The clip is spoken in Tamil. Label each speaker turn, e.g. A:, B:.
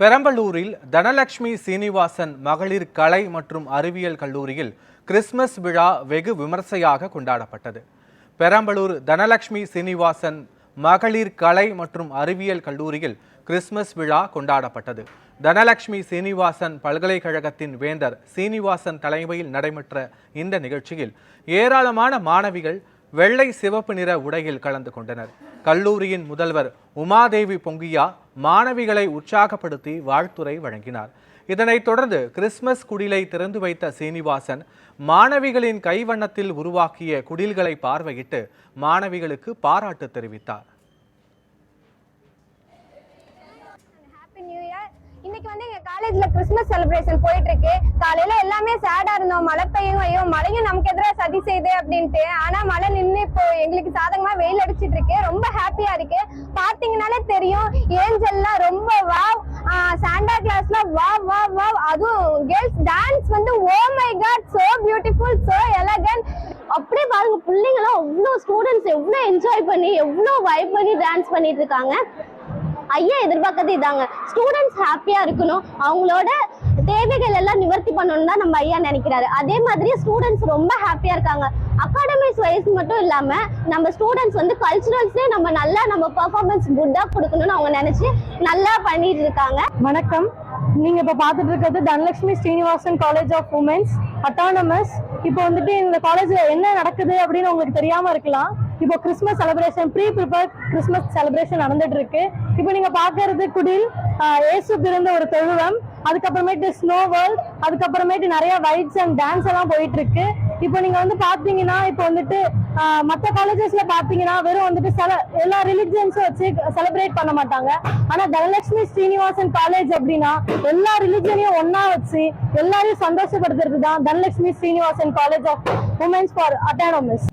A: பெரம்பலூரில் தனலட்சுமி சீனிவாசன் மகளிர் கலை மற்றும் அறிவியல் கல்லூரியில் கிறிஸ்துமஸ் விழா வெகு விமர்சையாக கொண்டாடப்பட்டது. பெரம்பலூர் தனலட்சுமி சீனிவாசன் மகளிர் கலை மற்றும் அறிவியல் கல்லூரியில் கிறிஸ்துமஸ் விழா கொண்டாடப்பட்டது. தனலட்சுமி சீனிவாசன் பல்கலைக்கழகத்தின் வேந்தர் சீனிவாசன் தலைமையில் நடைபெற்ற இந்த நிகழ்ச்சியில் ஏராளமான மாணவிகள் வெள்ளை சிவப்பு நிற உடையில் கலந்து கொண்டனர். கல்லூரியின் முதல்வர் உமாதேவி பொங்கியா மாணவிகளை உற்சாகப்படுத்தி வாழ்த்துறை வழங்கினார். இதனைத் தொடர்ந்து கிறிஸ்மஸ் குடிலை திறந்து வைத்த சீனிவாசன் மாணவிகளின் கைவண்ணத்தில் உருவாக்கிய குடில்களை பார்வையிட்டு மாணவிகளுக்கு பாராட்டு தெரிவித்தார்.
B: இன்னைக்கு வந்து எங்க காலேஜ்ல கிறிஸ்மஸ் செலிப்ரேஷன் போயிட்டு இருக்கு. காலையில எல்லாமே சேடா இருந்தோம். மழை பெய்யும் ஐயோ மழை நமக்கு செய்து அப்படின்ட்டு. ஆனா மழை நின்று இப்போ எங்களுக்கு சாதகமா வெயில் அடிச்சிட்டு இருக்கு ரொம்ப ஹாப்பியா இருக்கு. பாத்தீங்கன்னாலே தெரியும் ஏஞ்சல்லாம் ரொம்ப வாவ் சாண்டா கிளாஸ்ல வாவ் வாவ் வாவ் அதுவும் கேர்ள்ஸ் டான்ஸ் வந்து ஓ my god so beautiful so elegant
C: அப்படியே பாருங்க பிள்ளைங்களும் எவ்வளோ ஸ்டூடெண்ட்ஸ் எவ்வளோ என்ஜாய் பண்ணி எவ்வளோ வைப் பண்ணி டான்ஸ் பண்ணிட்டு இருக்காங்க. ஐயா எதிர்பார்க்கறது இதாங்க. ஸ்டூடெண்ட்ஸ் ஹாப்பியா இருக்கணும். அவங்களோட தேவைகள் எல்லாம் நிவர்த்தி பண்ணணும் தான் நம்ம ஐயா நினைக்கிறாரு. அதே மாதிரி ஸ்டூடெண்ட்ஸ் ரொம்ப ஹாப்பியா இருக்காங்க. அகாடமிக்ஸ் வைஸ் மட்டும் இல்லாம நம்ம ஸ்டூடெண்ட்ஸ் வந்து கல்ச்சுரல்ஸ்லேயே நம்ம நல்லா நம்ம பர்ஃபார்மன்ஸ் குட்டா கொடுக்கணும்னு அவங்க நினைச்சு நல்லா பண்ணிட்டு இருக்காங்க.
D: வணக்கம். நீங்க இப்ப பாத்துட்டு இருக்கிறது Dhanalakshmi Srinivasan college of women's autonomous இப்போ வந்துட்டு இந்த காலேஜ்ல என்ன நடக்குது அப்படின்னு உங்களுக்கு தெரியாம இருக்கலாம். இப்போ Christmas celebration pre prepare Christmas celebration நடந்துட்டு இருக்கு. இப்போ நீங்க பாக்குறது குடில் ஏசு இயேசு பிறந்த ஒரு தொழுவம். அதுக்கப்புறமேட்டு ஸ்னோ வேர்ல்ட் அதுக்கப்புறமேட்டு நிறைய வைட்ஸ் அண்ட் டான்ஸ் எல்லாம் போயிட்டு இருக்கு இப்போ நீங்க வந்து பாத்தீங்கன்னா இப்போ வந்துட்டு மற்ற காலேஜஸ்ல பாத்தீங்கன்னா வெறும் வந்துட்டு சில எல்லா ரிலிஜியன்ஸும் வச்சு செலிப்ரேட் பண்ண மாட்டாங்க. ஆனா தனலட்சுமி ஸ்ரீனிவாசன் காலேஜ் அப்படின்னா எல்லா ரிலிஜனையும் ஒன்னா வச்சு எல்லாரையும் சந்தோஷப்படுத்துறது தான் Dhanalakshmi Srinivasan college of women's for autonomous